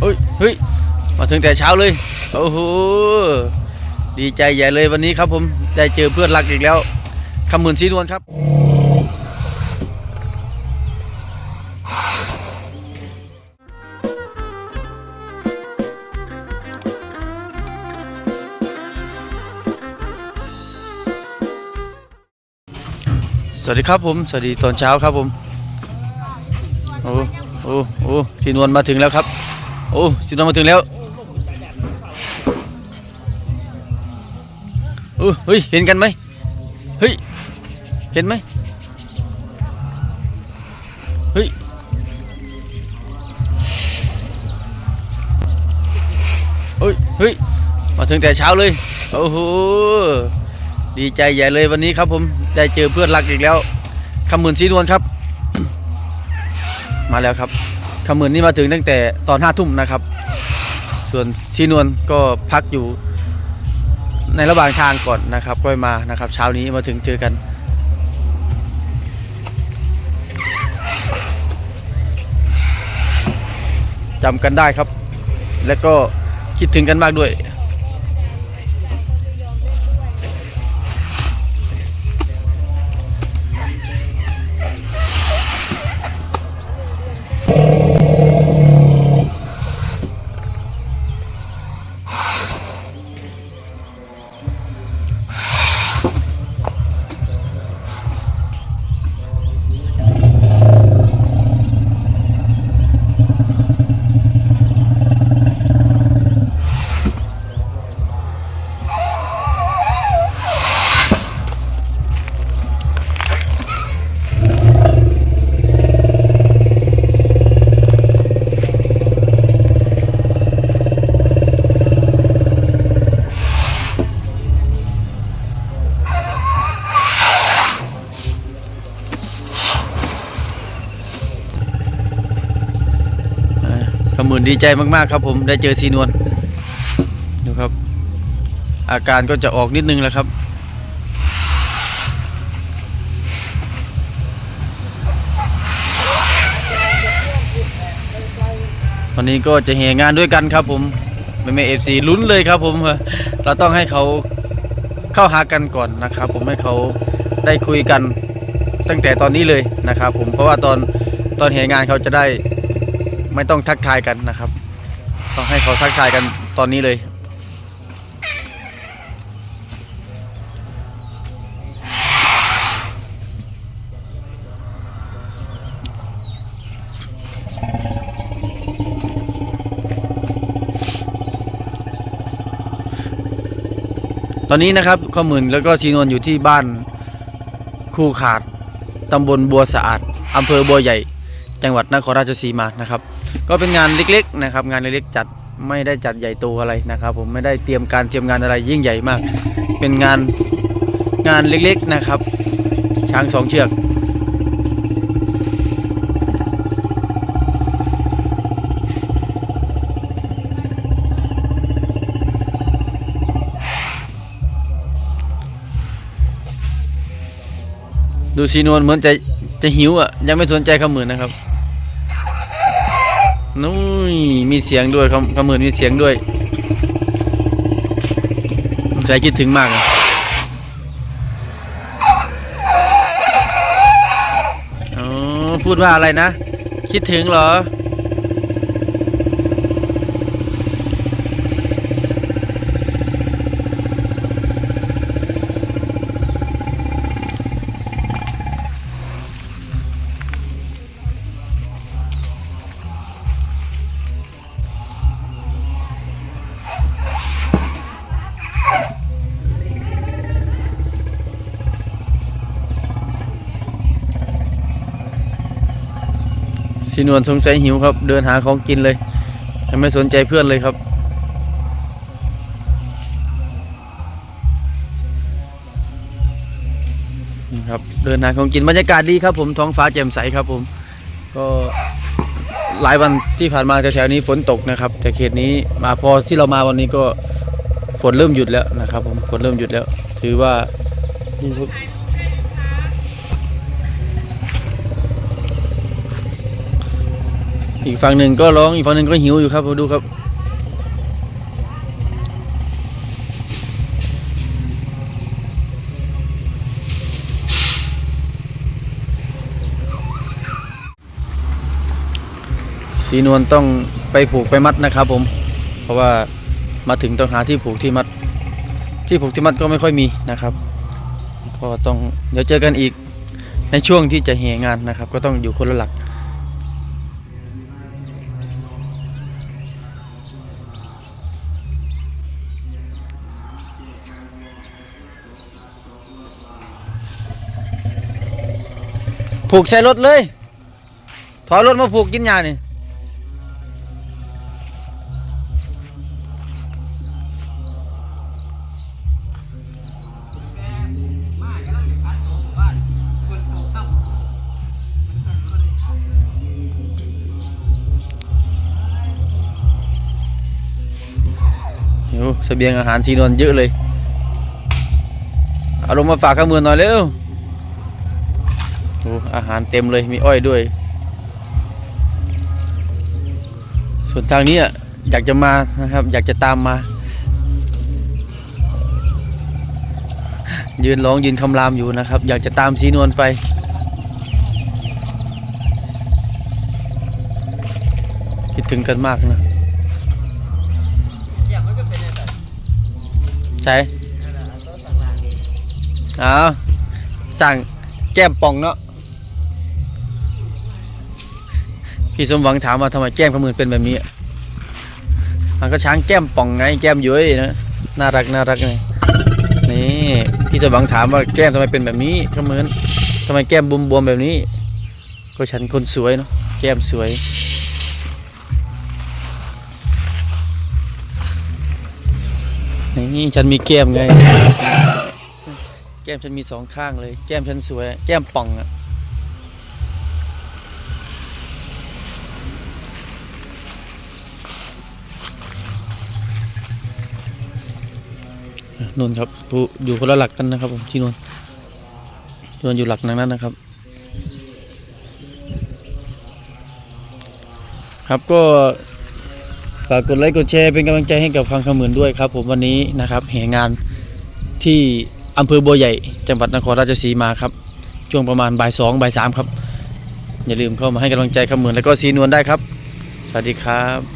เฮ้ยเฮ้ยมาถึงแต่เช้าเลยโอ้โหดีใจใหญ่เลยวันนี้ครับผมได้เจอเพื่อนรักอีกแล้วคำหมื่นสีนวลครับสวัสดีครับผมสวัสดีตอนเช้าครับผมโอ้โอ้โอ้สีนวลมาถึงแล้วครับ โอ้สีนวลมาถึงแล้วเออเฮ้ย เห็นกันไหมเฮ้ย เห็นไหมเฮ้ย เฮ้ย เฮ้ย มาถึงแต่เช้าเลย โอ้โห ดีใจใหญ่เลยวันนี้ครับผม ได้เจอเพื่อนรักอีกแล้วคำหมื่นสีนวลครับ มาแล้วครับ ขมื่นนี่มาถึงตั้งแต่ตอนห้าทุ่มนะครับ ส่วนชีนวลก็พักอยู่ในระหว่างทางก่อนนะครับก็มานะครับ เช้านี้มาถึงเจอกัน จำกันได้ครับ และก็คิดถึงกันมากด้วย ขมื่นดีใจมากๆครับ ผมได้เจอซีนวลดูครับ อาการก็จะออกนิดนึงแล้วครับวันนี้ก็จะเฮงานด้วยกันครับ ผมไม่ไม่เอฟซีลุ้นเลยครับ ผมเราต้องให้เขาเข้าหากันก่อนนะครับ ผมให้เขาได้คุยกันตั้งแต่ตอนนี้เลยนะครับ ผมเพราะว่าตอนตอนเฮงานเขาจะได้ ไม่ต้องทักทายกันนะครับ ต้องให้เขาทักทายกันตอนนี้เลย ตอนนี้นะครับข้อมื่นแล้วก็ชีนวลอยู่ที่บ้านคูขาดตำบลบัวสะอาดอำเภอบัวใหญ่ จังหวัดนครราชสีมานะครับ ก็เป็นงานเล็กๆนะครับงานเล็กๆจัดไม่ได้จัดใหญ่โตอะไรนะครับ ผมไม่ได้เตรียมการเตรียมงานอะไรยิ่งใหญ่มาก เป็นงานงานเล็กๆนะครับ ช้างสองเชือกดูชีนวลเหมือนจะจะหิวอะยังไม่สนใจคำหมื่นนะครับ นู้ยมีเสียงด้วยคำหมื่นมีเสียงด้วยใจคิดถึงมากอะอ๋อพูดว่าอะไรนะ คิดถึงเหรอ สีนวลสงสัยหิวครับ เดินหาของกินเลยไม่สนใจเพื่อนเลยครับนะครับเดินหาของกินบรรยากาศดีครับผมท้องฟ้าแจ่มใสครับผม ก็หลายวันที่ผ่านมาแถวๆนี้ฝนตกนะครับ แต่เขตนี้มาพอที่เรามาวันนี้ก็ฝนเริ่มหยุดแล้วนะครับ ผมฝนเริ่มหยุดแล้ว ถือว่านี่ครับ อีกฝั่งหนึ่งก็ร้องอีกฝั่งหนึ่งก็หิวอยู่ครับดูครับ สีนวลต้องไปผูกไปมัดนะครับผม เพราะว่ามาถึงต้องหาที่ผูกที่มัด ที่ผูกที่มัดก็ไม่ค่อยมีนะครับ ก็ต้องเดี๋ยวเจอกันอีกในช่วงที่จะเหงานนะครับ ก็ต้องอยู่คนละหลัก ผูกใส่รถเลย ถอยรถมาผูกกินยานี่โอ้เสบียงอาหารซีนวลเยอะเลย เอาลงมาฝากข้ามือหน่อยเร็ว โอ้อาหารเต็มเลยมีอ้อยด้วย ส่วนทางนี้อะอยากจะมานะครับ อยากจะตามมา ยืนร้องยืนคำรามอยู่นะครับ อยากจะตามสีนวลไปคิดถึงกันมากนะใช่อ้าวสั่งแก้มป่องเนาะ พี่สมหวังถามว่าทำไมแก้มขมือเป็นแบบนี้มันก็ช้างแก้มป่องไงแก้มย้อยนะน่ารักน่ารักไงนี่พี่สมหวังถามว่าแก้มทำไมเป็นแบบนี้ขมือนทำไมแก้มบวมๆแบบนี้ ก็ฉันคนสวยเนาะแก้มสวยนี่ฉันมีแก้มไง แก้มฉันมีสองข้างเลย แก้มฉันสวย แก้มป่องอะ นนครับผู้อยู่คนละหลักกันนะครับ ผมที่นนที่นนอยู่หลักนั้นนะครับ ครับก็ฝากกดไลค์กดแชร์เป็นกำลังใจให้กับพังขมื่นด้วยครับ ผมวันนี้นะครับแห่งานที่อำเภอบัวใหญ่จังหวัดนครราชสีมาครับ ช่วงประมาณบ่ายสองบ่ายสามครับ อย่าลืมเข้ามาให้กำลังใจขมื่นแล้วก็สีนวลได้ครับ สวัสดีครับ